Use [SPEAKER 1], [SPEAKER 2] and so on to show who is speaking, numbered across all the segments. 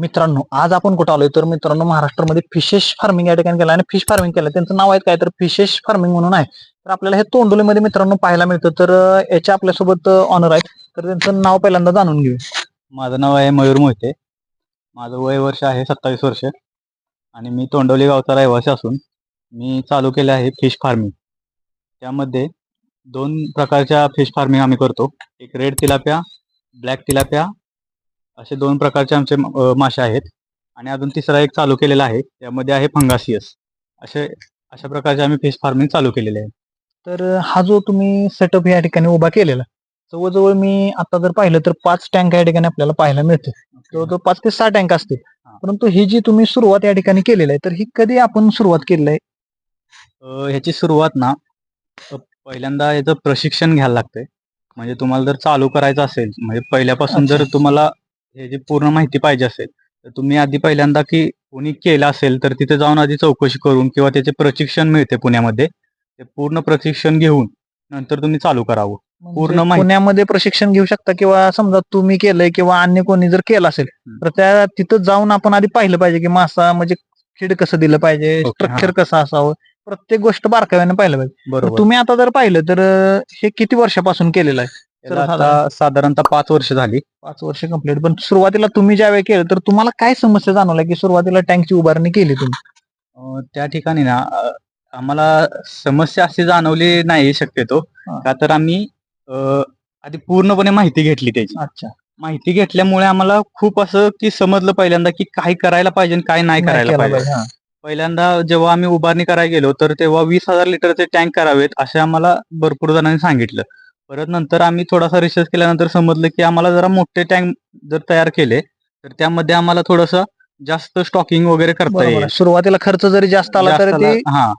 [SPEAKER 1] मित्रांनो आज आपण कुठं आलोय? तर मित्रांनो महाराष्ट्रामध्ये फिशेश फार्मिंग या ठिकाणी केलं आणि फिश फार्मिंग केलं. त्यांचं नाव आहे काय? तर फिशेश फार्मिंग म्हणून आहे. तर आपल्याला हे तोंडोलीमध्ये मित्रांनो पाहायला मिळतं. तर याचे याच्या आपल्यासोबत ऑनर आहेत. तर त्यांचं नाव पहिल्यांदा जाणून घेऊ.
[SPEAKER 2] माझं नाव आहे मयूर मोहिते. माझं वय वर्ष आहे सत्तावीस वर्ष. आणि मी तोंडवली गावचा रहिवासी असून मी चालू केले आहे फिश फार्मिंग. त्यामध्ये दोन प्रकारच्या फिश फार्मिंग आम्ही करतो. एक रेड तिलाप्या ब्लॅक तिलाप्या असे दोन प्रकारचे आमचे मासे आहेत. आणि अजून तिसरा एक चालू केलेला आहे. त्यामध्ये आहे फंगासियस. असे अशा प्रकारचे आम्ही फिश फार्मिंग चालू केलेले आहे.
[SPEAKER 1] तर हा जो तुम्ही सेटअप या ठिकाणी उभा केलेला जवळजवळ मी आता जर पाहिलं तर पाच टँक या ठिकाणी आपल्याला पाहायला मिळते जवळजवळ पाच ते सहा टँक असतील. परंतु ही जी तुम्ही सुरुवात या ठिकाणी केलेली आहे तर ही कधी आपण सुरुवात केलेली आहे?
[SPEAKER 2] ह्याची सुरुवात ना पहिल्यांदा याचं प्रशिक्षण घ्यायला लागतंय. म्हणजे तुम्हाला जर चालू करायचं असेल म्हणजे पहिल्यापासून जर
[SPEAKER 1] अच्छा.
[SPEAKER 2] ह्याची पूर्ण माहिती पाहिजे असेल तर तुम्ही आधी पहिल्यांदा की कोणी केलं असेल तर तिथे जाऊन आधी चौकशी करून किंवा त्याचे प्रशिक्षण मिळते पुण्यामध्ये ते पूर्ण प्रशिक्षण घेऊन नंतर तुम्ही चालू करावं. पूर्ण
[SPEAKER 1] म्हणजे
[SPEAKER 2] माहिती-
[SPEAKER 1] पुण्यामध्ये प्रशिक्षण घेऊ शकता किंवा समजा तुम्ही केलंय किंवा अन्य कोणी जर केलं असेल. तर त्या तिथं जाऊन आपण आधी पाहिलं पाहिजे की मासा म्हणजे फीड कसं दिलं पाहिजे स्ट्रक्चर कसं असावं प्रत्येक गोष्ट बारकाव्याने पाहिलं पाहिजे.
[SPEAKER 2] बरोबर.
[SPEAKER 1] तुम्ही आता जर पाहिलं तर हे किती वर्षापासून केलेलं आहे?
[SPEAKER 2] त्याला आता साधारणतः पाच वर्ष झाली.
[SPEAKER 1] पाच वर्ष कंप्लीट पण सुरुवातीला तुम्ही ज्यावेळी केलं तर तुम्हाला काय समस्या जाणवल्या की सुरुवातीला टँकची उभारणी केली तुम्ही?
[SPEAKER 2] त्या ठिकाणी ना आम्हाला समस्या अशी जाणवली नाही शक्यतो. का तर आम्ही आधी पूर्णपणे माहिती घेतली त्याची.
[SPEAKER 1] अच्छा.
[SPEAKER 2] माहिती घेतल्यामुळे आम्हाला खूप असं की समजलं पहिल्यांदा की काय करायला पाहिजे काय नाही करायला पाहिजे. पहिल्यांदा जेव्हा आम्ही उभारणी करायला गेलो तर तेव्हा वीस हजार लिटरचे टँक करावेत असे आम्हाला भरपूर जणांनी सांगितलं. परत नंतर आम्ही थोडासा रिसर्च केल्यानंतर समजलं की आम्हाला जरा मोठे टँक जर तयार केले तर त्यामध्ये आम्हाला थोडस जास्त स्टॉकिंग वगैरे करता येईल.
[SPEAKER 1] सुरुवातीला खर्च जरी जास्त आला तर ते
[SPEAKER 2] हा.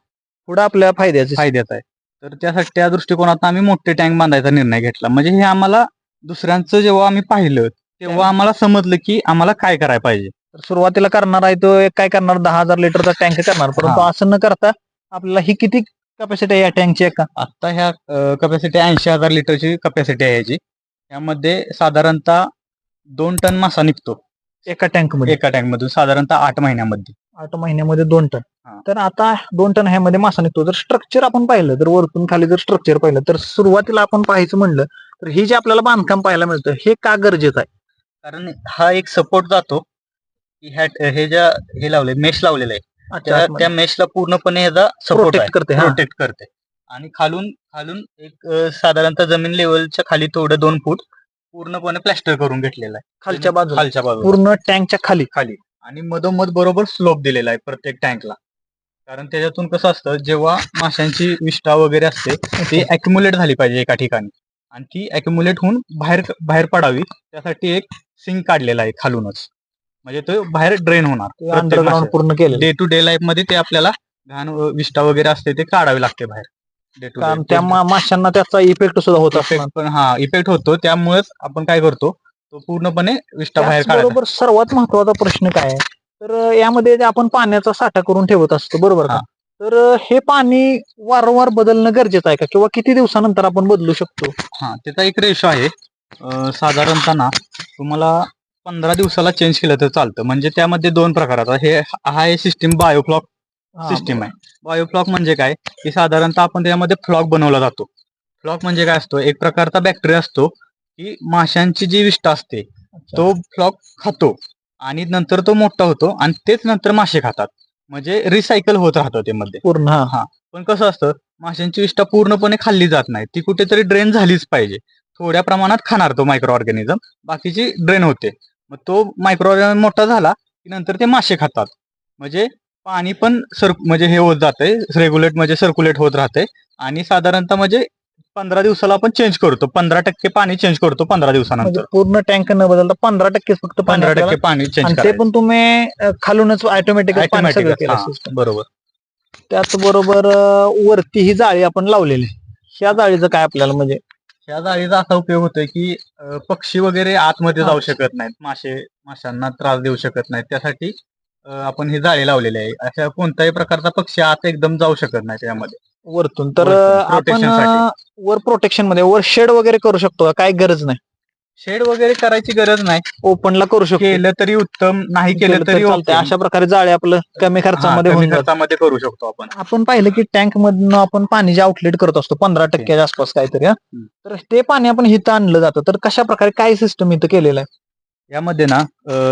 [SPEAKER 1] पुढे आपल्या फायद्याचे
[SPEAKER 2] फायद्याचा आहे. तर त्यासाठी त्या दृष्टिकोनात आम्ही मोठे टँक बांधायचा निर्णय घेतला. म्हणजे हे आम्हाला दुसऱ्यांचं जेव्हा आम्ही पाहिलं तेव्हा आम्हाला समजलं की आम्हाला काय करायला पाहिजे.
[SPEAKER 1] तर सुरुवातीला करणार आहे तो एक काय करणार? दहा हजार लिटरचा टँक करणार. परंतु
[SPEAKER 2] हा.
[SPEAKER 1] असं न करता आपल्याला ही किती कॅपॅसिटी या टँकची एका.
[SPEAKER 2] आता ह्या कपॅसिटी ऐंशी हजार लिटरची कपॅसिटी आहे याची. यामध्ये साधारणतः दोन टन मासा निघतो.
[SPEAKER 1] एका टँकमध्ये?
[SPEAKER 2] एका टँक मधून. साधारणतः आठ महिन्यामध्ये.
[SPEAKER 1] आठ महिन्यामध्ये दोन टन. तर आता दोन टन ह्यामध्ये मासा निघतो. जर स्ट्रक्चर आपण पाहिलं तर वरतून खाली जर स्ट्रक्चर पाहिलं तर सुरुवातीला आपण पाहायचं म्हणलं तर हे जे आपल्याला बांधकाम पाहायला मिळतं हे का गरजेचं आहे?
[SPEAKER 2] कारण हा एक सपोर्ट जातो. की ह्या हे ज्या हे लावले मेश लावलेलं आहे. त्या- त्या मेशला पूर्णपणे ह्याचा सपोर्ट
[SPEAKER 1] प्रोटेक्ट करते हा.
[SPEAKER 2] प्रोटेक्ट करते. आणि खालून खालून एक अ, साधारणतः जमीन लेवलच्या खाली थोडं दोन फूट पूर्णपणे प्लॅस्टर करून घेतलेलं आहे.
[SPEAKER 1] खालच्या बाजूला.
[SPEAKER 2] खालच्या बाजूला.
[SPEAKER 1] पूर्ण टँकच्या खाली.
[SPEAKER 2] खाली. आणि मधोमध बरोबर स्लोप दिलेला आहे प्रत्येक टँकला कारण त्याच्यातून कसं असतं जेव्हा माशांची विष्ठा वगैरे असते ती अक्युमुलेट झाली पाहिजे एका ठिकाणी. आणि ती अक्युमुलेट होऊन बाहेर बाहेर पडावी. त्यासाठी एक सिंक काढलेला आहे खालूनच. म्हणजे तो बाहेर ड्रेन होणार
[SPEAKER 1] अंडरग्राऊंड पूर्ण केलं
[SPEAKER 2] डे टू डे लाईफमध्ये ते आपल्याला घाण व विष्ठा वगैरे असते ते काढावे लागते बाहेर. डे टू
[SPEAKER 1] कारण त्या मा- माशांना त्याचा इफेक्ट सुद्धा होत असणार.
[SPEAKER 2] पण हा इफेक्ट होतो. त्यामुळेच आपण काय करतो तो पूर्णपणे विष्ठा बाहेर काढायचा
[SPEAKER 1] बरोबर सर्वात महत्त्वाचा प्रश्न काय आहे? तर अं, यामध्ये जे आपण पाण्याचा साठा करून ठेवत असतो बरोबर का?
[SPEAKER 2] हा.
[SPEAKER 1] तर अं, हे पाणी वारंवार बदलणं गरजेचं आहे का? किंवा किती दिवसानंतर आपण बदलू शकतो?
[SPEAKER 2] हा त्याचा एक रेशो आहे. अं, साधारणतः ना तुम्हाला पंधरा दिवसाला चेंज केलं तर चालतं. म्हणजे त्यामध्ये दोन प्रकाराचा हे हा सिस्टीम बायोफ्लॉक सिस्टीम आहे. बायोफ्लॉक म्हणजे काय? की साधारणतः आपण त्यामध्ये फ्लॉक बनवला जातो. फ्लॉक म्हणजे काय असतो? एक प्रकारचा बॅक्टेरिया असतो की माशांची जी विष्ठा असते. तो फ्लॉक खातो आणि नंतर तो मोठा होतो आणि तेच नंतर मासे खातात. म्हणजे रिसायकल होत राहतं ते मध्ये
[SPEAKER 1] पूर्ण हा.
[SPEAKER 2] पण कसं असतं? माशांची विष्ठा पूर्णपणे खाल्ली जात नाही. ती कुठेतरी ड्रेन झालीच पाहिजे. थोड्या प्रमाणात खाणार तो मायक्रो ऑर्गॅनिझम बाकीची ड्रेन होते. मग तो मायक्रो ऑर्गॅनिझम मोठा झाला की नंतर ते मासे खातात. म्हणजे पाणी पण सर म्हणजे हे होत जाते रेग्युलेट म्हणजे सर्क्युलेट होत राहते आणि साधारणतः म्हणजे पंधरा दिवसाला आपण चेंज करतो. पंधरा टक्के पाणी चेंज करतो पंधरा
[SPEAKER 1] म्हणजे
[SPEAKER 2] दिवसानंतर
[SPEAKER 1] पूर्ण टँक न बदलता पंधरा टक्के फक्त
[SPEAKER 2] पंधरा टक्के पाणी चेंज
[SPEAKER 1] ते पण तुम्ही खालूनच ऑटोमॅटिक
[SPEAKER 2] ऑटोमॅटिक बरोबर.
[SPEAKER 1] त्याचबरोबर वरती ही जाळी आपण लावलेली. ह्या जाळीचं काय आपल्याला म्हणजे
[SPEAKER 2] या जाळीचा असा उपयोग होतोय की अं, पक्षी वगैरे आतमध्ये. जाऊ शकत नाहीत मासे माशांना त्रास देऊ शकत नाहीत त्यासाठी अं, आपण ही जाळी लावलेली आहे अशा कोणत्याही प्रकारचा पक्षी आत एकदम जाऊ शकत नाही त्यामध्ये
[SPEAKER 1] वरतून तर
[SPEAKER 2] वरतून,
[SPEAKER 1] आपण
[SPEAKER 2] protection साठी.
[SPEAKER 1] अं, वर प्रोटेक्शनमध्ये वर शेड वगैरे करू शकतो का? काय गरज नाही
[SPEAKER 2] शेड वगैरे करायची गरज नाही.
[SPEAKER 1] ओपनला करू शकतो.
[SPEAKER 2] केलं तरी उत्तम नाही केलं तरी
[SPEAKER 1] चालतंय. अशा प्रकारे जाळे आपलं कमी
[SPEAKER 2] हा,
[SPEAKER 1] खर्चामध्ये
[SPEAKER 2] कमी
[SPEAKER 1] होऊन जातं.
[SPEAKER 2] खर्चामध्ये करू शकतो आपण.
[SPEAKER 1] आपण पाहिलं की टँक मधनं आपण पाणी जे आउटलेट करत असतो पंधरा टक्क्याच्या आसपास काहीतरी हा. तर ते पाणी आपण इथं आणलं जातं. तर कशा प्रकारे काय सिस्टम इथं केलेलं आहे?
[SPEAKER 2] यामध्ये ना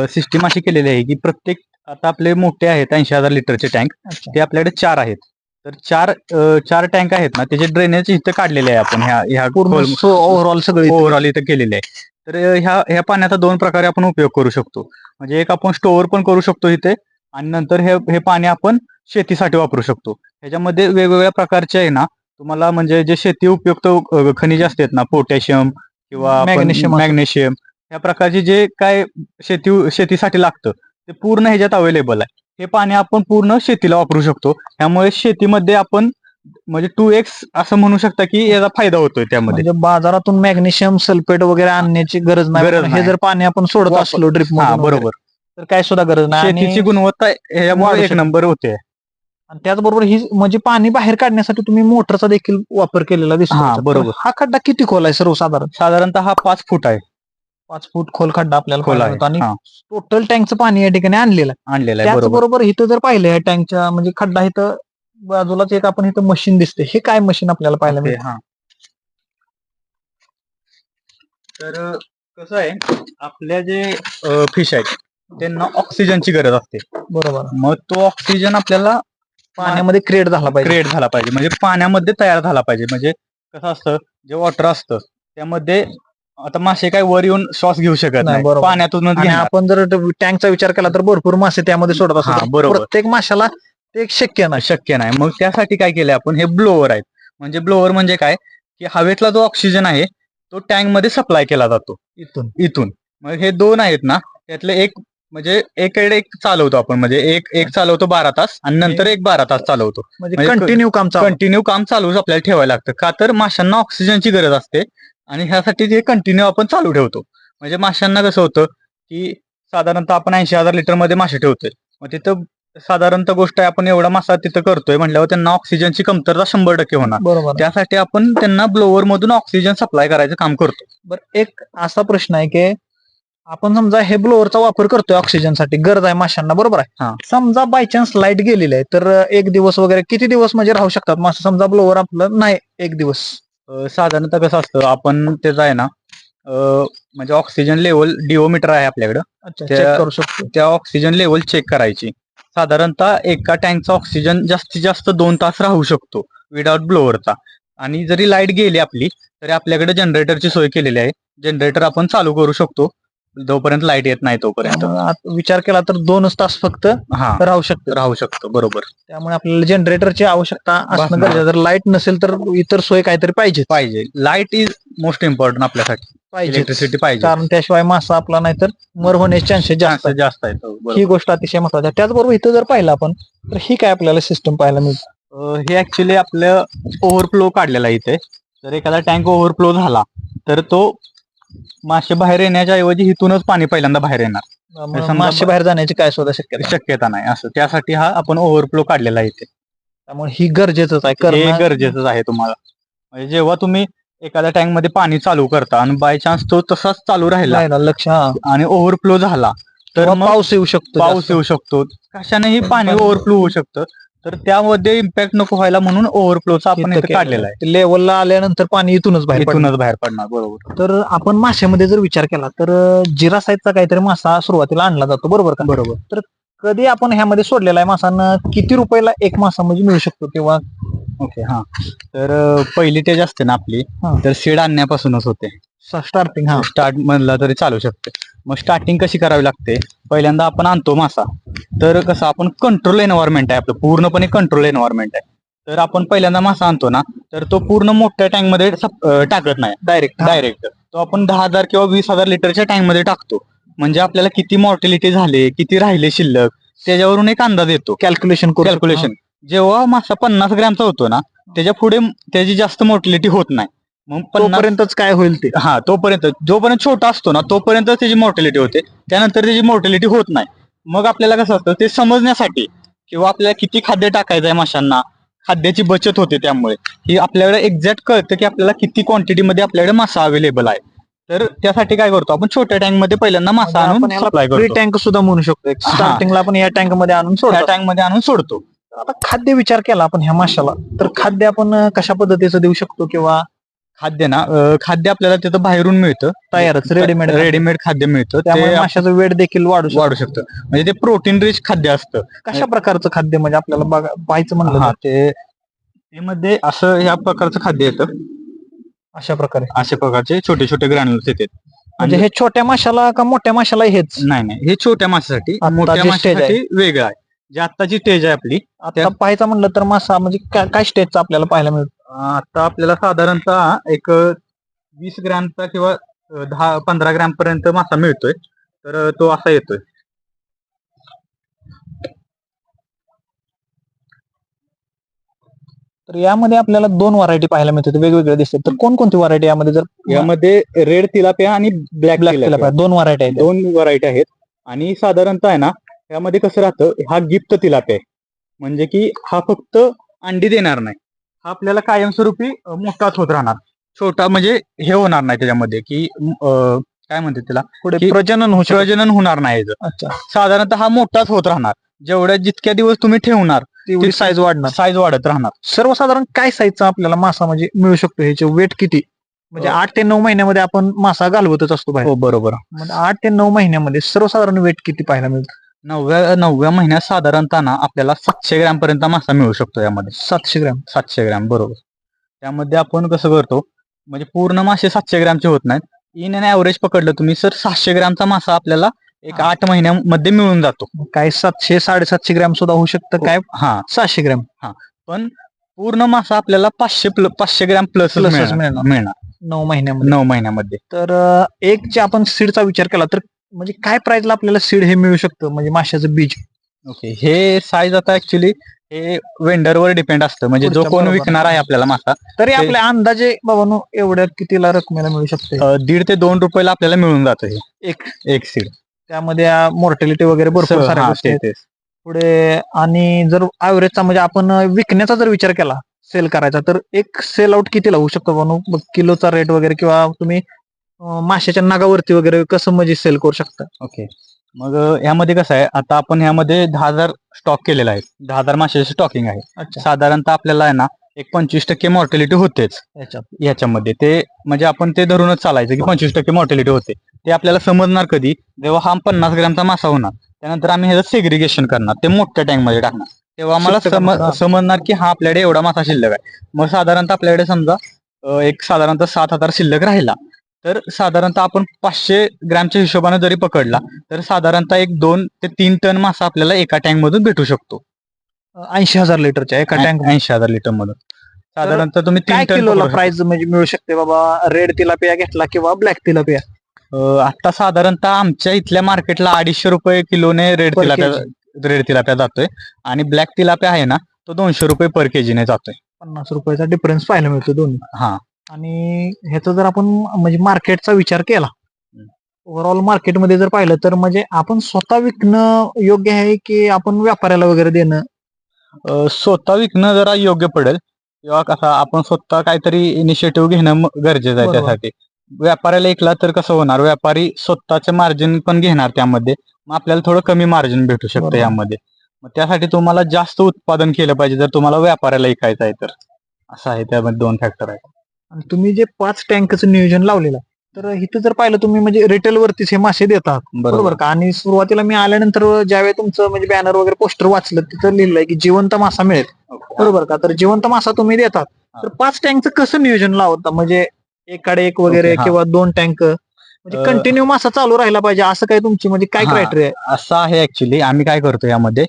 [SPEAKER 2] सिस्टीम अशी केलेली आहे की प्रत्येक आता आपले मोठे आहेत ऐंशी हजार लिटरचे टँक
[SPEAKER 1] अच्छा.
[SPEAKER 2] ते आपल्याकडे चार आहेत. तर चार अं, चार टँक आहेत ना त्याचे ड्रेनेज इथं काढलेले आहे आपण ह्या ह्या
[SPEAKER 1] पूर्ण ओव्हरऑल सगळं.
[SPEAKER 2] ओव्हरऑल इथं केलेले आहे तर अं, ह्या ह्या पाण्याचा दोन प्रकारे आपण उपयोग करू शकतो म्हणजे एक आपण स्टोअर पण करू शकतो इथे आणि नंतर हे हे पाणी आपण शेतीसाठी वापरू शकतो ह्याच्यामध्ये वेगवेगळ्या प्रकारचे आहे ना तुम्हाला म्हणजे जे शेती उपयुक्त अं, खनिजे असतात ना पोटॅशियम किंवा
[SPEAKER 1] Magnesium असतं.
[SPEAKER 2] मॅग्नेशियम ह्या प्रकारचे जे काय शेती शेतीसाठी लागतं ते पूर्ण ह्याच्यात अवेलेबल आहे हे पाणी आपण पूर्ण शेतीला वापरू शकतो त्यामुळे शेतीमध्ये आपण म्हणजे टू एक्स असं म्हणू शकता की याचा फायदा होतोय त्यामध्ये
[SPEAKER 1] म्हणजे बाजारातून मॅग्नेशियम सल्फेट वगैरे आणण्याची गरज नाही
[SPEAKER 2] गरज
[SPEAKER 1] हे
[SPEAKER 2] नाही.
[SPEAKER 1] जर पाणी आपण सोडत
[SPEAKER 2] वापर-
[SPEAKER 1] असलो ड्रिप
[SPEAKER 2] हा बरोबर
[SPEAKER 1] तर काय सुद्धा गरज नाही आणि-
[SPEAKER 2] शेतीची गुणवत्ता
[SPEAKER 1] वाढू
[SPEAKER 2] एक
[SPEAKER 1] शकते.
[SPEAKER 2] नंबर होते
[SPEAKER 1] आणि त्याचबरोबर ही म्हणजे पाणी बाहेर काढण्यासाठी तुम्ही मोटरचा देखील वापर केलेला दिसतो
[SPEAKER 2] हा,
[SPEAKER 1] त्याच्यात.
[SPEAKER 2] बरोबर.
[SPEAKER 1] हा खड्डा किती खोल आहे सर्वसाधारण
[SPEAKER 2] साधारणतः हा पाच फूट आहे
[SPEAKER 1] पाच फूट खोल खड्डा आपल्याला
[SPEAKER 2] खोल
[SPEAKER 1] पाहायला
[SPEAKER 2] आहे.
[SPEAKER 1] मिळतो. आणि
[SPEAKER 2] हा,
[SPEAKER 1] टोटल टँकचं पाणी या ठिकाणी आणलेलं आहे.
[SPEAKER 2] आणलेला आहे बरोबर.
[SPEAKER 1] त्याचबरोबर इथं जर पाहिलं या टँकच्या म्हणजे खड्डा इथं बाजूलाच एक आपण इथं मशीन दिसते. हे काय मशीन आपल्याला पाहायला मिळतं?
[SPEAKER 2] हा. तर अ, कसं आहे आपल्या जे फिश आहेत त्यांना ऑक्सिजनची गरज असते.
[SPEAKER 1] बरोबर.
[SPEAKER 2] मग तो ऑक्सिजन आपल्याला
[SPEAKER 1] पाण्यामध्ये क्रिएट झाला पाहिजे.
[SPEAKER 2] क्रिएट झाला पाहिजे. म्हणजे पाण्यामध्ये तयार झाला पाहिजे. म्हणजे कसं असतं जे वॉटर असतं त्यामध्ये आता मासे काय वर येऊन श्वास घेऊ शकत
[SPEAKER 1] नाही,
[SPEAKER 2] नाही.
[SPEAKER 1] बरोबर.
[SPEAKER 2] पाण्यातूनच
[SPEAKER 1] आणि
[SPEAKER 2] घेणार.
[SPEAKER 1] आपण जर टँकचा विचार केला तर भरपूर मासे त्यामध्ये सोडत
[SPEAKER 2] हा,
[SPEAKER 1] असतात
[SPEAKER 2] बरोबर.
[SPEAKER 1] प्रत्येक माशाला ते शक्य नाही.
[SPEAKER 2] शक्य नाही. मग त्यासाठी काय केलंय आपण? हे ब्लोअर आहेत. म्हणजे ब्लोअर म्हणजे काय? की हवेतला जो ऑक्सिजन आहे तो टँकमध्ये सप्लाय केला जातो.
[SPEAKER 1] इथून.
[SPEAKER 2] इथून. मग हे दोन आहेत ना त्यातले एक म्हणजे एकडे एक चालवतो आपण. म्हणजे एक एक चालवतो बारा तास आणि नंतर एक बारा तास चालवतो.
[SPEAKER 1] म्हणजे
[SPEAKER 2] म्हणजे
[SPEAKER 1] कंटिन्यू काम चालू.
[SPEAKER 2] कंटिन्यू काम चालूच आपल्याला ठेवायला लागतं. का तर माशांना ऑक्सिजनची गरज असते. आणि ह्यासाठी ते कंटिन्यू आपण चालू ठेवतो. म्हणजे माशांना कसं होतं की साधारणतः आपण ऐंशी हजार लिटरमध्ये मासे ठेवतोय. मग तिथं साधारणतः गोष्ट आहे आपण एवढा मासा तिथं करतोय म्हटल्यावर त्यांना ऑक्सिजनची कमतरता शंभर टक्के होणार.
[SPEAKER 1] बरोबर.
[SPEAKER 2] त्यासाठी आपण त्यांना ब्लोअर मधून ऑक्सिजन सप्लाय करायचं काम करतो.
[SPEAKER 1] बरं एक असा प्रश्न आहे की आपण समजा हे ब्लोअरचा वापर करतोय ऑक्सिजनसाठी गरज आहे माशांना बरोबर. आहे? समजा बाय चान्स लाइट गेलेली आहे तर एक दिवस वगैरे किती दिवस म्हणजे राहू शकतात मासे? समजा ब्लोअर आपलं नाही एक दिवस.
[SPEAKER 2] साधारणतः कसं असतं. आपण त्याचा आहे ना म्हणजे ऑक्सिजन लेवल डिओमीटर आहे आपल्याकडं. त्या-
[SPEAKER 1] चेक करू शकतो.
[SPEAKER 2] त्या ऑक्सिजन लेवल चेक करायची. साधारणतः एका टँकचा ऑक्सिजन जास्तीत जास्त दोन तास राहू शकतो विदाउट ब्लोअरचा आणि जरी लाइट गेली आपली तरी आपल्याकडे जनरेटरची सोय केलेली आहे. जनरेटर आपण चालू करू शकतो. जोपर्यंत लाइट येत नाही तोपर्यंत.
[SPEAKER 1] आत- विचार केला तर दोनच तास फक्त
[SPEAKER 2] हा.
[SPEAKER 1] राहू शकते.
[SPEAKER 2] राहू शकतो बरोबर.
[SPEAKER 1] त्यामुळे आपल्याला जनरेटरची आवश्यकता असणं
[SPEAKER 2] भासणार.
[SPEAKER 1] गरजेचं जर लाइट नसेल तर इतर सोय काहीतरी पाहिजे.
[SPEAKER 2] पाहिजे. लाइट इज मोस्ट इम्पॉर्टंट आपल्यासाठी.
[SPEAKER 1] पाहिजे.
[SPEAKER 2] इलेक्ट्रिसिटी पाहिजे.
[SPEAKER 1] कारण त्याशिवाय मासा आपला नाहीतर मर होण्याचे चान्सेस जास्त
[SPEAKER 2] जास्त
[SPEAKER 1] आहेत.
[SPEAKER 2] जास्त आहेत. हो, बरोबर.
[SPEAKER 1] ही गोष्ट अतिशय महत्वाची आहे. त्याचबरोबर इथं जर पाहिलं आपण तर ही काय आपल्याला सिस्टम पाहायला मिळते?
[SPEAKER 2] अं, हे ऍक्च्युली आपलं ओव्हरफ्लो काढलेला आहे इथे. जर एखादा टँक ओव्हरफ्लो झाला तर तो मासे बाहेर येण्याच्या ऐवजी इथूनच पाणी पहिल्यांदा बाहेर येणार.
[SPEAKER 1] त्यामुळे
[SPEAKER 2] समजा-
[SPEAKER 1] मासे बाहेर जाण्याची काय सुद्धा शक्यता? नाही.
[SPEAKER 2] शक्यता नाही. असं त्यासाठी हा आपण ओव्हरफ्लो काढलेला आहे इथे.
[SPEAKER 1] त्यामुळे ही गरजेचंच आहे
[SPEAKER 2] हे
[SPEAKER 1] करणं
[SPEAKER 2] गरजेचंच आहे तुम्हाला. म्हणजे जेव्हा तुम्ही एखाद्या टँकमध्ये पाणी चालू करता आणि बाय चान्स तो तसाच चालू राहिला
[SPEAKER 1] लक्ष हा.
[SPEAKER 2] आणि ओव्हरफ्लो झाला तर मग
[SPEAKER 1] पाऊस येऊ शकतो
[SPEAKER 2] पाऊस
[SPEAKER 1] जास्त.
[SPEAKER 2] येऊ शकतो. कशानेही पाणी- ओव्हरफ्लो होऊ शकतं. तर त्यामध्ये इम्पॅक्ट नको व्हायला म्हणून ओव्हरफ्लोचा आपण
[SPEAKER 1] इथं
[SPEAKER 2] काढलेला आहे.
[SPEAKER 1] लेवलला आल्यानंतर पाणी इथूनच बाहेर.
[SPEAKER 2] इथूनच बाहेर पडणार बरोबर.
[SPEAKER 1] तर आपण माशामध्ये जर विचार केला तर जिरा साईजचा काहीतरी मासा सुरुवातीला आणला जातो बरोबर का?
[SPEAKER 2] बरोबर.
[SPEAKER 1] तर कधी आपण ह्यामध्ये सोडलेला आहे मासांना किती रुपयाला एक मासा म्हणजे मिळू शकतो किंवा?
[SPEAKER 2] ओके हा. तर पहिली टेज असते ना आपली. तर सीड आणण्यापासूनच होते.
[SPEAKER 1] स्टार्टिंग हा
[SPEAKER 2] स्टार्ट म्हणला तरी चालू शकते. मग स्टार्टिंग कशी करावी लागते? पहिल्यांदा आपण आणतो मासा. तर कसं आपण कंट्रोल एन्व्हायरमेंट आहे आपलं पूर्णपणे कंट्रोल एन्व्हायरमेंट आहे. तर आपण पहिल्यांदा मासा आणतो ना तर तो पूर्ण मोठ्या टँकमध्ये टाकत नाही
[SPEAKER 1] डायरेक्ट
[SPEAKER 2] डायरेक्ट तो आपण दहा हजार किंवा वीस हजार लिटरच्या टँकमध्ये टाकतो. म्हणजे आपल्याला किती मॉर्टिलिटी झाले किती राहिले शिल्लक त्याच्यावरून एक अंदाज येतो.
[SPEAKER 1] कॅल्क्युलेशन.
[SPEAKER 2] कॅल्क्युलेशन जेव्हा मासा पन्नास ग्रॅमचा होतो ना त्याच्या पुढे त्याची जास्त मोर्टिलिटी होत नाही. मग
[SPEAKER 1] तोपर्यंतच काय होईल ते?
[SPEAKER 2] हा तोपर्यंत. जोपर्यंत छोटा असतो ना तोपर्यंत त्याची मोर्टिलिटी होते. त्यानंतर त्याची मोर्टिलिटी होत नाही. मग आपल्याला कसं असतं ते समजण्यासाठी किंवा आपल्याला किती खाद्य टाकायचं आहे माशांना खाद्याची बचत होते त्यामुळे. ही आपल्याकडे एक्झॅक्ट कळतं की आपल्याला किती क्वांटिटी मध्ये आपल्याकडे मासा अवेलेबल आहे. तर त्यासाठी काय करतो आपण छोट्या टँकमध्ये पहिल्यांदा मासा आणून
[SPEAKER 1] म्हणजे आपण याला
[SPEAKER 2] सप्लाय करतो.
[SPEAKER 1] टँक सुद्धा म्हणू शकतो. स्टार्टिंगला आपण या टँकमध्ये आणून सोडतो.
[SPEAKER 2] टँकमध्ये आणून सोडतो.
[SPEAKER 1] आता खाद्य विचार केला आपण ह्या माशाला. तर खाद्य आपण कशा पद्धतीचं देऊ शकतो किंवा
[SPEAKER 2] खाद्य ना अं, खाद्य आपल्याला तिथं बाहेरून मिळतं.
[SPEAKER 1] तयारच रेडीमेड
[SPEAKER 2] रेडीमेड खाद्य. मिळतं.
[SPEAKER 1] त्यामुळे माशाचं वेट देखील वाढू शकतो.
[SPEAKER 2] वाढू शकतं. म्हणजे ते प्रोटीन रिच खाद्य असतं.
[SPEAKER 1] कशा प्रकारचं खाद्य म्हणजे आपल्याला बघा पाहायचं म्हणलं
[SPEAKER 2] हा
[SPEAKER 1] तर?
[SPEAKER 2] ते ते मध्ये असं ह्या प्रकारचं खाद्य येतं.
[SPEAKER 1] अशा प्रकारे?
[SPEAKER 2] अशा प्रकारचे छोटे छोटे ग्रॅन्युल्स येतात.
[SPEAKER 1] म्हणजे हे छोट्या माशाला का मोठ्या माशाला हेच?
[SPEAKER 2] नाही नाही. हे छोट्या माशासाठी
[SPEAKER 1] आता
[SPEAKER 2] मोठ्या
[SPEAKER 1] जी stage
[SPEAKER 2] माशासाठी वेगळं आहे. जी आत्ताची स्टेज आहे आपली
[SPEAKER 1] आता
[SPEAKER 2] त्या-
[SPEAKER 1] पाहायचं म्हणलं तर मासा म्हणजे काय- काय स्टेजचा आपल्याला पाहायला मिळतो?
[SPEAKER 2] आता आपल्याला साधारणतः एक वीस ग्रॅमचा किंवा दहा पंधरा ग्रॅम पर्यंत मासा मिळतोय. तर तो असा येतोय.
[SPEAKER 1] तर यामध्ये आपल्याला दोन व्हरायटी पाहायला मिळतात. वेगवेगळे दिसतात. तर कोणकोणती व्हरायटी यामध्ये जर
[SPEAKER 2] यामध्ये रेड तिलापिया आणि ब्लॅक
[SPEAKER 1] ब्लॅक तिलापिया दोन व्हरायटी आहेत.
[SPEAKER 2] दोन व्हरायटी आहेत. आणि साधारणतः आहे ना यामध्ये कसं राहतं हा गिफ्ट तिलापिया आहे म्हणजे की हा फक्त अंडी देणार नाही. हा आपल्याला कायमस्वरूपी मोठाच होत राहणार. छोटा म्हणजे हे होणार नाही त्याच्यामध्ये की अं, काय म्हणते त्याला?
[SPEAKER 1] पुढे
[SPEAKER 2] की-
[SPEAKER 1] प्रजनन होऊ शकतं
[SPEAKER 2] प्रजनन होणार नाही याचं.
[SPEAKER 1] अच्छा.
[SPEAKER 2] साधारणतः हा मोठाच होत राहणार. जेवढ्या जितक्या दिवस तुम्ही ठेवणार
[SPEAKER 1] तेवढी
[SPEAKER 2] ते-
[SPEAKER 1] साईज वाढणार.
[SPEAKER 2] साईज वाढत राहणार.
[SPEAKER 1] सर्वसाधारण काय साईजचा आपल्याला मासा म्हणजे मिळू शकतो? ह्याचे वेट किती? म्हणजे
[SPEAKER 2] अं,
[SPEAKER 1] आठ ते नऊ महिन्यामध्ये आपण मासा घालवतच असतो बाहेर.
[SPEAKER 2] हो बरोबर.
[SPEAKER 1] आठ ते नऊ महिन्यामध्ये सर्वसाधारण वेट किती पाहायला मिळतं?
[SPEAKER 2] नवव्या नवव्या महिन्यात साधारणतः ना आपल्याला सातशे ग्रॅम पर्यंत मासा मिळू शकतो यामध्ये.
[SPEAKER 1] सातशे ग्रॅम.
[SPEAKER 2] सातशे ग्रॅम बरोबर. त्यामध्ये आपण कसं करतो म्हणजे पूर्ण मासे सातशे ग्रॅमचे होत नाहीत. इन अँड ऍव्हरेज पकडलं तुम्ही सर सातशे ग्रॅमचा मासा आपल्याला एक
[SPEAKER 1] हा.
[SPEAKER 2] आठ महिन्यामध्ये मिळून जातो.
[SPEAKER 1] काय सातशे साडेसातशे ग्रॅम सुद्धा होऊ शकतं काय?
[SPEAKER 2] हा.
[SPEAKER 1] सहाशे ग्रॅम.
[SPEAKER 2] पण पूर्ण मासा आपल्याला पाचशे प्ल पाचशे ग्रॅम प्लस मिळणार.
[SPEAKER 1] नऊ महिन्यामध्ये.
[SPEAKER 2] नऊ महिन्यामध्ये.
[SPEAKER 1] तर एक जे आपण सीडचा विचार केला तर म्हणजे काय प्राइसला आपल्याला सीड हे मिळू शकतं? म्हणजे माशाचं बीज.
[SPEAKER 2] ओके हे साईज आता ऍक्च्युली हे वेंडरवर डिपेंड असतं. म्हणजे जो
[SPEAKER 1] पुढच्या
[SPEAKER 2] कोण
[SPEAKER 1] बरोबर.
[SPEAKER 2] विकणार आहे आपल्याला मासा
[SPEAKER 1] तरी
[SPEAKER 2] ते-
[SPEAKER 1] आपल्या अंदाजे बाबांनो एवढ्या कितीला रकमेला मिळू शकते?
[SPEAKER 2] अं, दीड ते दोन रुपयाला आपल्याला मिळून जातं हे.
[SPEAKER 1] एक.
[SPEAKER 2] एक सीड
[SPEAKER 1] त्यामध्ये मोर्टॅलिटी वगैरे भरपूर साऱ्या गोष्टी आहेत. पुढे आणि जर ऍव्हरेजचा म्हणजे आपण विकण्याचा जर विचार केला सेल करायचा तर एक सेल आउट कितीला होऊ शकतो बनू किलोचा रेट वगैरे किंवा तुम्ही माशाच्या नागावरती वगैरे कसं म्हणजे सेल करू शकता?
[SPEAKER 2] ओके मग ह्यामध्ये कसं आहे आता आपण ह्यामध्ये दहा हजार स्टॉक केलेला आहे. दहा हजार माशाची स्टॉकिंग आहे. साधारणतः आपल्याला आहे ना एक पंचवीस टक्के मॉर्टॅलिटी होतेच.
[SPEAKER 1] याच्यात.
[SPEAKER 2] ह्याच्यामध्ये ते म्हणजे आपण ते धरूनच चालायचं की पंचवीस टक्के मॉर्टॅलिटी होते. ते आपल्याला समजणार कधी? जेव्हा हा पन्नास ग्रॅमचा मासा होणार त्यानंतर आम्ही ह्याचं सेग्रिगेशन करणार. ते मोठ्या टँकमध्ये टाकणार. तेव्हा आम्हाला समजणार की हा आपल्याकडे एवढा मासा शिल्लक आहे. मग साधारणतः आपल्याकडे समजा एक साधारणतः सात हजार शिल्लक राहिला. तर साधारणतः आपण पाचशे ग्रॅमच्या हिशोबाने जरी पकडला तर साधारणतः एक दोन ते तीन टन मासा आपल्याला एका टँक मधून भेटू शकतो.
[SPEAKER 1] ऐंशी हजार लिटरच्या एका टँक
[SPEAKER 2] ऐंशी हजार लिटर मधून. साधारणतः तुम्ही
[SPEAKER 1] काय
[SPEAKER 2] तीन टन
[SPEAKER 1] किलोला
[SPEAKER 2] पकडू शकता.
[SPEAKER 1] प्राइस म्हणजे मिळू शकते बाबा? रेड तिलापिया घेतला किंवा ब्लॅक तिलापिया
[SPEAKER 2] अं, आता साधारणतः आमच्या इथल्या मार्केटला अडीचशे रुपये किलोने red
[SPEAKER 1] Per
[SPEAKER 2] tilapia red tilapia जातोय. आणि ब्लॅक तिलाप्या आहे ना तो दोनशे रुपये पर केजीने जातोय.
[SPEAKER 1] पन्नास रुपयाचा डिफरन्स पाहायला मिळतो दोन्ही.
[SPEAKER 2] हा.
[SPEAKER 1] आणि ह्याचा जर आपण म्हणजे मार्केटचा विचार केला. ओव्हरऑल मार्केटमध्ये जर पाहिलं तर म्हणजे आपण स्वतः विकणं योग्य आहे की आपण व्यापाऱ्याला वगैरे देणं?
[SPEAKER 2] स्वतः विकणं जरा योग्य पडेल. किंवा कसा आपण स्वतः काहीतरी इनिशिएटिव्ह घेणं गरजेचं आहे. त्यासाठी. व्यापाऱ्याला ऐकला तर कसं होणार? व्यापारी स्वतःचे मार्जिन पण घेणार त्यामध्ये. मग आपल्याला थोडं कमी मार्जिन भेटू शकतं. यामध्ये. मग त्यासाठी तुम्हाला जास्त उत्पादन केलं पाहिजे जर तुम्हाला व्यापाऱ्याला ऐकायचं आहे तर. असं आहे त्यामध्ये दोन फॅक्टर आहेत
[SPEAKER 1] आणि तुम्ही जे पाच टँकचं नियोजन लावलेलं आहे तर इथं जर पाहिलं तुम्ही म्हणजे रिटेल वरतीच हे मासे देतात. बरोबर. का? आणि सुरुवातीला मी आल्यानंतर ज्यावेळी तुमचं म्हणजे बॅनर वगैरे पोस्टर वाचलं तिथं लिहिलंय की जिवंत मासा मिळेल. बरोबर का? तर जिवंत मासा तुम्ही देतात. तर पाच टँकचं कसं नियोजन लावता? म्हणजे एकाडे एक वगैरे. किंवा दोन टँक? म्हणजे कंटिन्यू मासा चालू राहिला पाहिजे असं काय तुमची म्हणजे काय. क्रायटेरिया आहे?
[SPEAKER 2] असं आहे ऍक्च्युली आम्ही काय करतो यामध्ये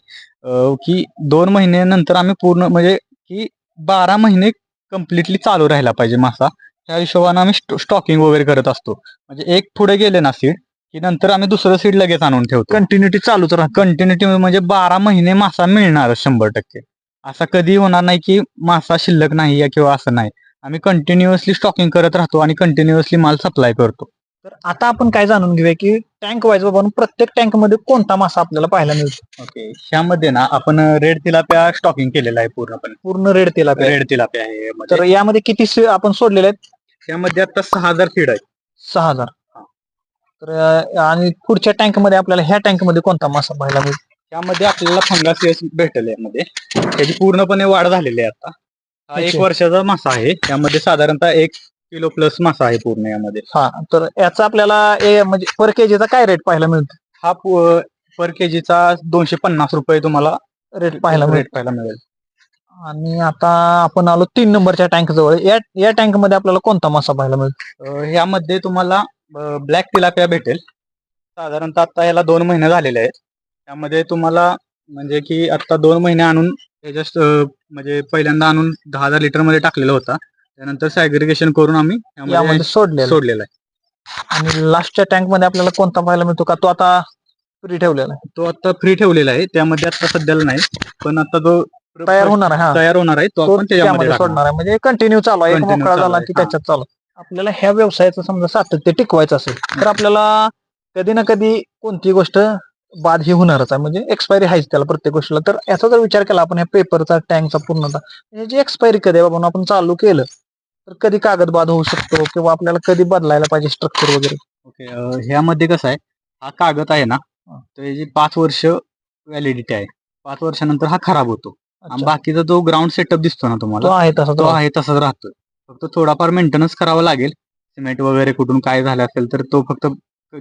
[SPEAKER 2] की दोन महिन्यानंतर आम्ही पूर्ण म्हणजे की बारा महिने कम्प्लिटली चालू राहायला पाहिजे मासा. त्या हिशोबाने आम्ही स्टॉकिंग वगैरे करत असतो. म्हणजे एक पुढे गेले ना सीड की नंतर आम्ही दुसरं सीड लगेच आणून ठेवतो.
[SPEAKER 1] कंटिन्युटी चालूच राहते.
[SPEAKER 2] कंटिन्युटी म्हणजे बारा महिने मासा मिळणार शंभर टक्के. असं कधी होणार नाही की मासा शिल्लक नाही किंवा असं नाही. आम्ही कंटिन्युअसली स्टॉकिंग करत राहतो आणि कंटिन्युअसली माल सप्लाय करतो.
[SPEAKER 1] तर आता आपण काय जाणून घेऊया की टँक वाईज बाबा प्रत्येक टँकमध्ये कोणता मासा आपल्याला पाहायला मिळतो?
[SPEAKER 2] ओके ह्यामध्ये ना आपण रेड तिलाप्या स्टॉकिंग केलेला आहे पूर्णपणे.
[SPEAKER 1] पूर्ण रेड तेला
[SPEAKER 2] रेड तिलाप्या आहे यामध्ये.
[SPEAKER 1] तर यामध्ये किती आपण सोडलेले आहेत?
[SPEAKER 2] त्यामध्ये आता सहा हजार फीड आहे
[SPEAKER 1] सहा हजार. तर आणि पुढच्या टँकमध्ये आपल्याला ह्या टँकमध्ये कोणता मासा पाहायला मिळेल
[SPEAKER 2] त्यामध्ये आपल्याला फंगासियस भेटेल यामध्ये. त्याची पूर्णपणे वाढ झालेली आहे आता. हा एक. वर्षाचा मासा आहे. त्यामध्ये साधारणतः एक किलो प्लस मासा आहे पूर्ण यामध्ये.
[SPEAKER 1] हा तर याचा आपल्याला ए- म्हणजे पर केजीचा काय रेट पाहायला मिळतो?
[SPEAKER 2] हा पर केजीचा दोनशे पन्नास रुपये तुम्हाला
[SPEAKER 1] रेट पाहायला
[SPEAKER 2] रेट पाहायला मिळेल.
[SPEAKER 1] आणि आता आपण आलो तीन नंबरच्या टँक जवळ. या या टँकमध्ये आपल्याला कोणता मासा पाहायला मिळतो?
[SPEAKER 2] अं, ह्यामध्ये तुम्हाला ब्लॅक तिलापिया भेटेल. साधारणतः आता याला दोन महिने झालेले आहेत. त्यामध्ये तुम्हाला म्हणजे की आता दोन महिने आणून जस्ट म्हणजे पहिल्यांदा आणून दहा हजार लिटरमध्ये टाकलेला होता. त्यानंतर सॅग्रिगेशन करून आम्ही यामध्ये
[SPEAKER 1] यामध्ये सोडलेलं.
[SPEAKER 2] सोडलेला आहे.
[SPEAKER 1] आणि लास्टच्या टँकमध्ये आपल्याला कोणता पाहायला मिळतो का? तो आता फ्री ठेवलेला आहे.
[SPEAKER 2] तो आता फ्री ठेवलेला आहे. त्यामध्ये आता सध्याला नाही. पण आता जो
[SPEAKER 1] तयार होणार आहे हा.
[SPEAKER 2] तयार होणार आहे. तो
[SPEAKER 1] तो
[SPEAKER 2] आपण त्याच्यामध्ये टाकणार.
[SPEAKER 1] सोडणार आहे. म्हणजे कंटिन्यू चालू आहे. एक
[SPEAKER 2] Continue
[SPEAKER 1] मोकळा
[SPEAKER 2] चालू
[SPEAKER 1] झाला
[SPEAKER 2] आहे,
[SPEAKER 1] की
[SPEAKER 2] हा.
[SPEAKER 1] त्याच्यात चालू. आहे. आपल्याला ह्या व्यवसायाचं समजा सातत्य टिकवायचं असेल तर आपल्याला कधी ना कधी कोणती गोष्ट बाद ही होणारच आहे. म्हणजे एक्सपायरी आहेच त्याला प्रत्येक गोष्टीला. तर याचा जर विचार केला आपण ह्या पेपरचा टँकचा पूर्णतः याची एक्सपायरी कधी आहे बाबा आपण चालू केलं तर कधी कागद बाद होऊ शकतो किंवा आपल्याला कधी बदलायला पाहिजे स्ट्रक्चर वगैरे?
[SPEAKER 2] ओके अं, ह्यामध्ये कसं आहे हा कागद आहे ना. त्याची पाच वर्ष व्हॅलिडिटी आहे. पाच वर्षानंतर हा खराब होतो. आणि
[SPEAKER 1] अच्छा.
[SPEAKER 2] बाकीचा जो ग्राउंड सेटअप दिसतो ना
[SPEAKER 1] तो
[SPEAKER 2] तुम्हाला
[SPEAKER 1] आहे तसा
[SPEAKER 2] तो आहे तसाच राहतोय. फक्त थोडाफार मेंटेनन्स करावा लागेल. सिमेंट वगैरे कुठून काय झालं असेल तर तो फक्त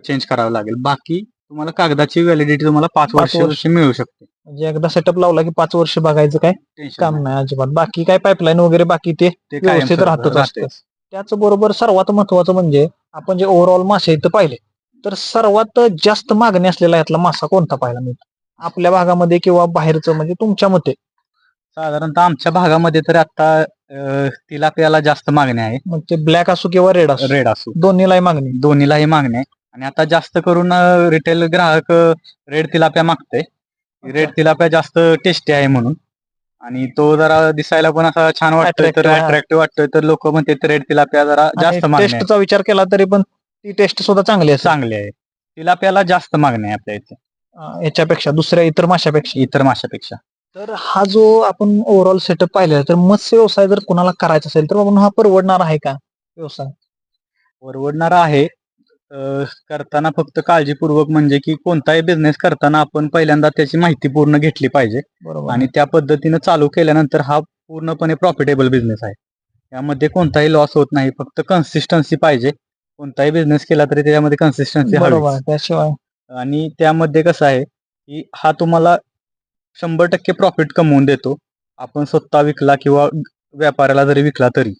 [SPEAKER 2] चेंज करावा लागेल. बाकी तुम्हाला कागदाची व्हॅलिडिटी तुम्हाला पाच
[SPEAKER 1] पाच
[SPEAKER 2] वर्ष मिळू शकते.
[SPEAKER 1] म्हणजे एकदा सेटअप लावला की पाच वर्ष बघायचं काय काम
[SPEAKER 2] नाही.
[SPEAKER 1] अजिबात. बाकी काय पाईपलाईन वगैरे बाकी ते व्यवस्थित राहतच
[SPEAKER 2] राहते.
[SPEAKER 1] असतं त्याचबरोबर सर्वात महत्वाचं म्हणजे आपण जे ओव्हरऑल मासे इथं पाहिले. तर सर्वात जास्त मागणी असलेला यातला मासा कोणता पाहायला मिळतो? आपल्या भागामध्ये किंवा बाहेरचं म्हणजे तुमच्या मते?
[SPEAKER 2] साधारणतः आमच्या भागामध्ये तर आता तिलापियाला जास्त मागणी आहे.
[SPEAKER 1] मग ते ब्लॅक असो किंवा रेड असो.
[SPEAKER 2] रेड असू.
[SPEAKER 1] दोन्हीलाही मागणी.
[SPEAKER 2] दोन्हीलाही मागणी आहे. आणि आता जास्त करून रिटेल ग्राहक रेड तिलाप्या मागते रेड तिलाप्या जास्त टेस्टी आहे म्हणून. आणि तो जरा दिसायला पण असा छान वाटतोय तर
[SPEAKER 1] Attractive आहे.
[SPEAKER 2] अट्रॅक्टिव्ह वाटतोय तर लोक म्हणते रेड तिलाप्या जरा जास्त मागणी आहे.
[SPEAKER 1] टेस्टचा विचार केला तरी पण ती टेस्ट सुद्धा चांगली असेल.
[SPEAKER 2] चांगली आहे. तिलाप्याला जास्त मागणी आहे आपल्या इथे.
[SPEAKER 1] याच्यापेक्षा दुसऱ्या इतर माशापेक्षा.
[SPEAKER 2] इतर माशापेक्षा.
[SPEAKER 1] तर हा जो आपण ओव्हरऑल सेटअप पाहिला तर मत्स्य व्यवसाय जर कोणाला करायचा असेल तर बाबा हा परवडणार आहे का व्यवसाय?
[SPEAKER 2] परवडणारा आहे. करताना फक्त काळजीपूर्वक म्हणजे की कोणताही बिझनेस करताना आपण पहिल्यांदा त्याची माहिती पूर्ण घेतली पाहिजे.
[SPEAKER 1] बरोबर.
[SPEAKER 2] आणि त्या पद्धतीनं चालू केल्यानंतर हा पूर्णपणे प्रॉफिटेबल बिझनेस आहे. यामध्ये कोणताही लॉस होत नाही. फक्त कन्सिस्टन्सी पाहिजे. कोणताही बिझनेस केला तरी त्याच्यामध्ये कन्सिस्टन्सी
[SPEAKER 1] बरोबर.
[SPEAKER 2] हवी
[SPEAKER 1] आहे. त्याशिवाय.
[SPEAKER 2] आणि त्यामध्ये कसं आहे की हा तुम्हाला शंभर टक्के प्रॉफिट कमवून देतो. आपण स्वतः विकला किंवा व्यापाऱ्याला जरी विकला तरी.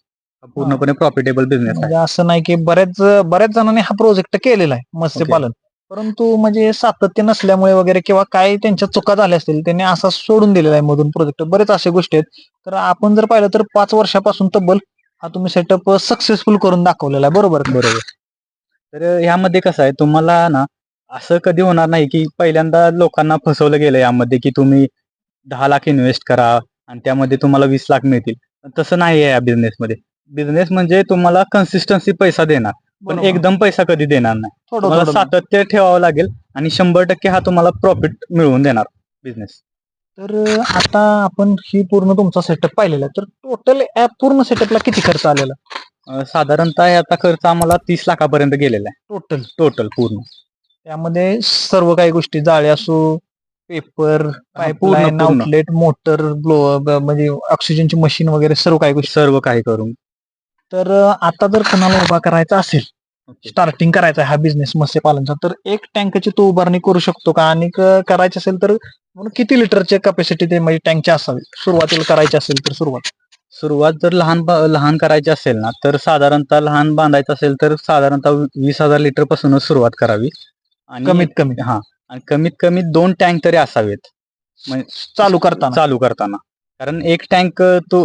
[SPEAKER 2] पूर्णपणे प्रॉफिटेबल बिझनेस आहे.
[SPEAKER 1] म्हणजे असं नाही की बऱ्याच बऱ्याच जणांनी हा प्रोजेक्ट केलेला आहे मत्स्यपालन परंतु म्हणजे सातत्य नसल्यामुळे वगैरे किंवा काय त्यांच्या चुका झाल्या असतील त्यांनी असा सोडून दिलेला आहे मधून प्रोजेक्ट बरेच अशा गोष्टी आहेत. तर आपण जर पाहिलं तर पाच वर्षापासून तब्बल हा तुम्ही सेटअप सक्सेसफुल करून दाखवलेला आहे. बरोबर?
[SPEAKER 2] बरोबर. तर ह्यामध्ये कसं आहे तुम्हाला ना असं कधी होणार नाही की पहिल्यांदा लोकांना फसवलं गेलं यामध्ये की तुम्ही दहा लाख इन्व्हेस्ट करा आणि त्यामध्ये तुम्हाला वीस लाख मिळतील. तसं नाही आहे या बिझनेसमध्ये बिझनेस म्हणजे तुम्हाला कन्सिस्टन्सी पैसा देणार. पण
[SPEAKER 1] बरोबर.
[SPEAKER 2] एकदम पैसा कधी देणार नाही.
[SPEAKER 1] थोडं
[SPEAKER 2] तुम्हाला
[SPEAKER 1] थोडं.
[SPEAKER 2] सातत्य ठेवावं लागेल आणि शंभर टक्के हा तुम्हाला प्रॉफिट मिळवून देणार बिझनेस
[SPEAKER 1] तर आता आपण ही पूर्ण तुमचा सेटअप पाहिलेला आहे. तर टोटल पूर्ण सेटअपला किती खर्च आलेला?
[SPEAKER 2] साधारणतः याचा खर्च आम्हाला तीस लाखापर्यंत गेलेला आहे.
[SPEAKER 1] टोटल
[SPEAKER 2] टोटल पूर्ण.
[SPEAKER 1] त्यामध्ये सर्व काही गोष्टी जाळे असो पेपर पाईपलाईन
[SPEAKER 2] पूर्ण.
[SPEAKER 1] आउटलेट मोटर ब्लो म्हणजे ऑक्सिजनची मशीन वगैरे सर्व काही गोष्टी.
[SPEAKER 2] सर्व काही करून.
[SPEAKER 1] तर आता जर कोणाला उभा करायचा असेल स्टार्टिंग करायचा आहे हा बिझनेस मत्स्यपालनचा तर एक टँकची तो उभारणी करू शकतो का? आणि करायची असेल तर म्हणून किती लिटरचे कॅपॅसिटी ते म्हणजे टँकची असावी? सुरुवातीला करायची असेल तर सुरुवात.
[SPEAKER 2] सुरुवात जर लहान लहान करायची असेल ना तर साधारणतः लहान बांधायचं असेल तर साधारणतः वीस हजार लिटर पासूनच सुरुवात करावी. आणि
[SPEAKER 1] कमीत कमी.
[SPEAKER 2] हा आणि कमीत कमी दोन टँक तरी असावेत. म्हणजे
[SPEAKER 1] चालू करताना.
[SPEAKER 2] चालू करताना. कारण एक टँक तो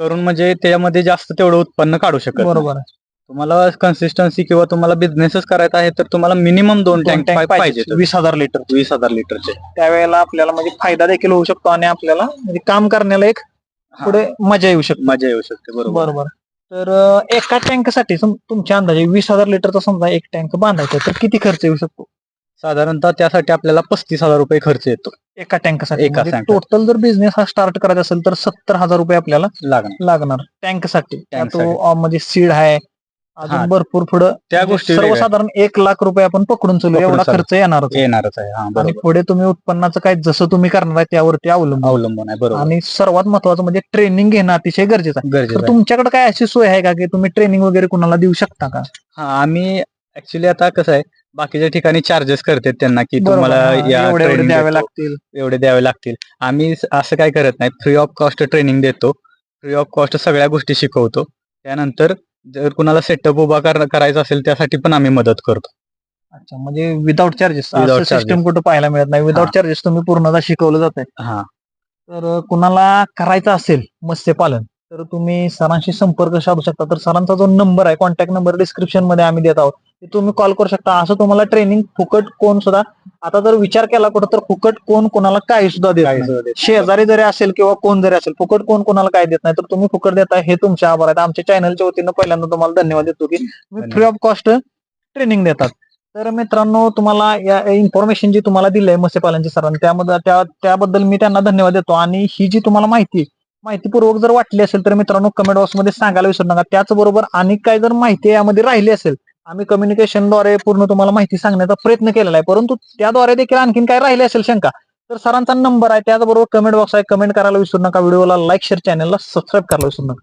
[SPEAKER 2] करून म्हणजे त्याच्यामध्ये जास्त तेवढं उत्पन्न काढू शकत नाही.
[SPEAKER 1] बरोबर आहे.
[SPEAKER 2] तुम्हाला कन्सिस्टन्सी किंवा तुम्हाला बिझनेसच करायचा आहे तर तुम्हाला मिनिमम दोन
[SPEAKER 1] दोन
[SPEAKER 2] टँक
[SPEAKER 1] टँक
[SPEAKER 2] पाहिजे
[SPEAKER 1] पाहिजे. वीस हजार लिटर
[SPEAKER 2] वीस हजार लिटरचे
[SPEAKER 1] त्यावेळेला आपल्याला म्हणजे फायदा देखील होऊ शकतो आणि आपल्याला म्हणजे काम करण्याला एक पुढे मजा येऊ शकते.
[SPEAKER 2] मजा येऊ शकते बरोबर.
[SPEAKER 1] बरोबर. तर अं, एका टँकसाठी तुमच्या अंदाजे वीस हजार लिटरचा समजा एक टँक बांधायचा तर किती खर्च येऊ शकतो?
[SPEAKER 2] साधारणतः त्यासाठी आपल्याला पस्तीस हजार रुपये खर्च येतो.
[SPEAKER 1] एका टँकसाठी
[SPEAKER 2] एका
[SPEAKER 1] म्हणजे
[SPEAKER 2] tank
[SPEAKER 1] टोटल जर बिझनेस हा स्टार्ट करायचा असेल तर सत्तर हजार रुपये आपल्याला
[SPEAKER 2] लागणार.
[SPEAKER 1] लागणार.
[SPEAKER 2] टँकसाठी.
[SPEAKER 1] तो म्हणजे सीड आहे. अजून. भरपूर पुढं
[SPEAKER 2] त्या
[SPEAKER 1] म्हणजे
[SPEAKER 2] गोष्टी वेगळ्या.
[SPEAKER 1] सर्वसाधारण एक लाख रुपये आपण पकडून चालू
[SPEAKER 2] पकडून
[SPEAKER 1] एवढा
[SPEAKER 2] चालू.
[SPEAKER 1] खर्च येणारच आहे.
[SPEAKER 2] येणारच आहे. हा
[SPEAKER 1] आणि
[SPEAKER 2] बरोबर.
[SPEAKER 1] पुढे तुम्ही उत्पन्नाचं काय जसं तुम्ही करणार आहे त्यावरती अवलंबून
[SPEAKER 2] अवलंबून आहे. बरोबर.
[SPEAKER 1] आणि सर्वात महत्वाचं म्हणजे ट्रेनिंग घेणं अतिशय गरजेचं आहे.
[SPEAKER 2] गरजेचं आहे.
[SPEAKER 1] तुमच्याकडे काय अशी सोय आहे का की तुम्ही ट्रेनिंग वगैरे कुणाला देऊ शकता का?
[SPEAKER 2] हा आम्ही ऍक्च्युली आता कसं आहे बाकीच्या ठिकाणी चार्जेस करतात त्यांना की
[SPEAKER 1] बरोबर,
[SPEAKER 2] तुम्हाला
[SPEAKER 1] हा,
[SPEAKER 2] या
[SPEAKER 1] एवढे एवढे
[SPEAKER 2] training
[SPEAKER 1] द्यावे
[SPEAKER 2] देतो,
[SPEAKER 1] लागतील.
[SPEAKER 2] एवढे द्यावे लागतील. आम्ही स- असं काय करत नाही. फ्री ऑफ कॉस्ट ट्रेनिंग देतो. फ्री ऑफ कॉस्ट सगळ्या गोष्टी शिकवतो. त्यानंतर जर कुणाला सेटअप उभा कर- करायचा असेल त्यासाठी पण आम्ही मदत करतो.
[SPEAKER 1] अच्छा म्हणजे without charges
[SPEAKER 2] Without
[SPEAKER 1] system
[SPEAKER 2] charges.
[SPEAKER 1] कुठं पाहायला मिळत नाही. विदाऊट
[SPEAKER 2] हा.
[SPEAKER 1] चार्जेस तुम्ही पूर्णतः शिकवलं जात
[SPEAKER 2] हा.
[SPEAKER 1] तर कुणाला करायचं असेल मत्स्यपालन तर तुम्ही सरांशी संपर्क साधू शकता. तर सरांचा जो नंबर आहे कॉन्टॅक्ट नंबर डिस्क्रिप्शनमध्ये आम्ही देत आहोत. ते तुम्ही कॉल करू शकता. असं तुम्हाला ट्रेनिंग फुकट कोण सुद्धा आता जर विचार केला कुठं तर फुकट कोण कोणाला काही सुद्धा देत नाही. शेजारी जरी असेल किंवा कोण जरी असेल फुकट कोण कोणाला काय देत नाही तर तुम्ही फुकट देताय हे तुमचे आभार आहेत. आमच्या चॅनलच्या वतीनं पहिल्यांदा तुम्हाला धन्यवाद देतो की तुम्ही फ्री ऑफ कॉस्ट ट्रेनिंग देतात. तर मित्रांनो तुम्हाला या इन्फॉर्मेशन जी तुम्हाला दिली आहे मत्स्यपालनची सरांनी त्यामध्ये त्या त्याबद्दल मी त्यांना धन्यवाद देतो. आणि ही जी तुम्हाला माहिती माहितीपूर्वक जर वाटली असेल तर मित्रांनो कमेंट बॉक्समध्ये सांगायला विसरू नका. त्याचबरोबर आणि काय जर माहिती यामध्ये राहिली असेल आम्ही कम्युनिकेशनद्वारे पूर्ण तुम्हाला माहिती सांगण्याचा प्रयत्न केलेला आहे. परंतु त्याद्वारे देखील आणखीन काय राहिले असेल शंका? तर सरांचा नंबर आहे. त्याचबरोबर कमेंट बॉक्स आहे. कमेंट करायला विसरू नका. व्हिडिओला लाईक शेअर चॅनलला सबस्क्राईब करायला विसरू नका.